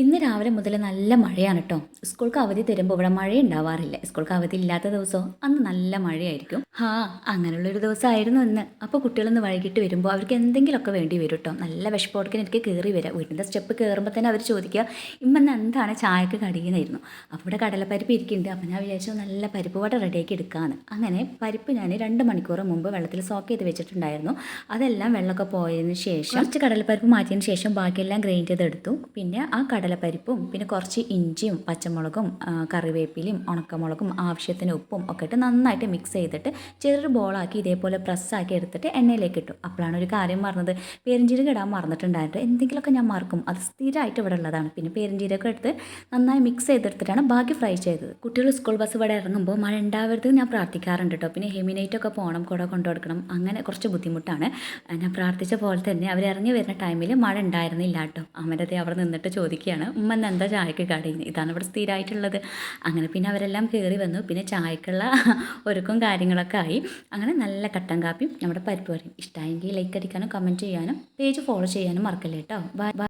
ഇന്ന് രാവിലെ മുതൽ നല്ല മഴയാണ് കേട്ടോ സ്കൂൾക്ക് അവധി തരുമ്പോൾ ഇവിടെ മഴ ഉണ്ടാവാറില്ല സ്കൂൾക്ക് അവധി ഇല്ലാത്ത ദിവസം അന്ന് നല്ല മഴയായിരിക്കും. ഹാ അങ്ങനെയുള്ളൊരു ദിവസമായിരുന്നു ഇന്ന്. അപ്പോൾ കുട്ടികളൊന്ന് വൈകിട്ട് വരുമ്പോൾ അവർക്ക് എന്തെങ്കിലുമൊക്കെ വേണ്ടി വരും കേട്ടോ നല്ല വിഷപ്പോടക്കിന് എനിക്ക് കയറി വരാം. വീടിന്റെ സ്റ്റെപ്പ് കയറുമ്പോൾ തന്നെ അവർ ചോദിക്കുക ഇമ്മന്ന് എന്താണ് ചായക്ക് കടിയുന്നായിരുന്നു അപ്പോൾ ഇവിടെ കടലപ്പരിപ്പ് ഇരിക്കുന്നുണ്ട്. അപ്പോൾ ഞാൻ വിചാരിച്ചു നല്ല പരിപ്പ് വട റെഡിയാക്കി എടുക്കാമെന്ന് അങ്ങനെ പരിപ്പ് ഞാൻ രണ്ട് മണിക്കൂർ മുമ്പ് വെള്ളത്തിൽ സോക്ക് ചെയ്ത് വെച്ചിട്ടുണ്ടായിരുന്നു. അതെല്ലാം വെള്ളമൊക്കെ പോയതിന് ശേഷം കുറച്ച് കടലപ്പരിപ്പ് മാറ്റിയതിന് ശേഷം ബാക്കിയെല്ലാം ഗ്രൈൻഡ് ചെയ്തെടുത്തു. പിന്നെ ആ കടലപ്പരിപ്പും പിന്നെ കുറച്ച് ഇഞ്ചിയും പച്ചമുളകും കറിവേപ്പിലയും ഉണക്കമുളകും ആവശ്യത്തിന് ഉപ്പും ഒക്കെ ഇട്ട് നന്നായിട്ട് മിക്സ് ചെയ്തിട്ട് ചെറിയൊരു ബോളാക്കി ഇതേപോലെ പ്രസ്സാക്കി എടുത്തിട്ട് എണ്ണയിലേക്ക് ഇട്ടു. അപ്പോഴാണ് ഒരു കാര്യം പറഞ്ഞത് പെരിഞ്ചീരകം ഇടാൻ മറന്നിട്ടുണ്ടായിട്ട് എന്തെങ്കിലുമൊക്കെ ഞാൻ മറക്കും. അത് സ്ഥിരമായിട്ട് ഇവിടെ ഉള്ളതാണ്. പിന്നെ പെരിഞ്ചീരകം എടുത്ത് നന്നായി മിക്സ് ചെയ്തെടുത്തിട്ടാണ് ബാക്കി ഫ്രൈ ചെയ്തത്. കുട്ടികൾ സ്കൂൾ ബസ് ഇവിടെ ഇറങ്ങുമ്പോൾ മഴ ഉണ്ടാവരുത് ഞാൻ പ്രാർത്ഥിക്കാറുണ്ട് കേട്ടോ പിന്നെ ഹെമിനൈറ്റൊക്കെ പോകണം കൂടെ കൊണ്ടു കൊടുക്കണം അങ്ങനെ കുറച്ച് ബുദ്ധിമുട്ടാണ്. ഞാൻ പ്രാർത്ഥിച്ച പോലെ തന്നെ അവർ ഇറങ്ങി വരുന്ന ടൈമിൽ മഴ ഉണ്ടായിരുന്നില്ല കേട്ടോ അമരതെ അവിടെ നിന്നിട്ട് ചോദിക്കുകയാണ് ഉമ്മ ഇന്ന് എന്താ ചായക്ക് കടയിൽ ഇതാണ് ഇവിടെ സ്ഥിരമായിട്ടുള്ളത് അങ്ങനെ പിന്നെ അവരെല്ലാം കയറി വന്നു. പിന്നെ ചായക്കുള്ള ഒരുക്കും കാര്യങ്ങളൊക്കെ ആയി. അങ്ങനെ നല്ല കട്ടൻ കാപ്പിയും നമ്മുടെ പരിപ്പ് കറിയും. ഇഷ്ടമായെങ്കിൽ ലൈക്ക് അടിക്കാനും കമന്റ് ചെയ്യാനും പേജ് ഫോളോ ചെയ്യാനും മറക്കല്ലേ കേട്ടോ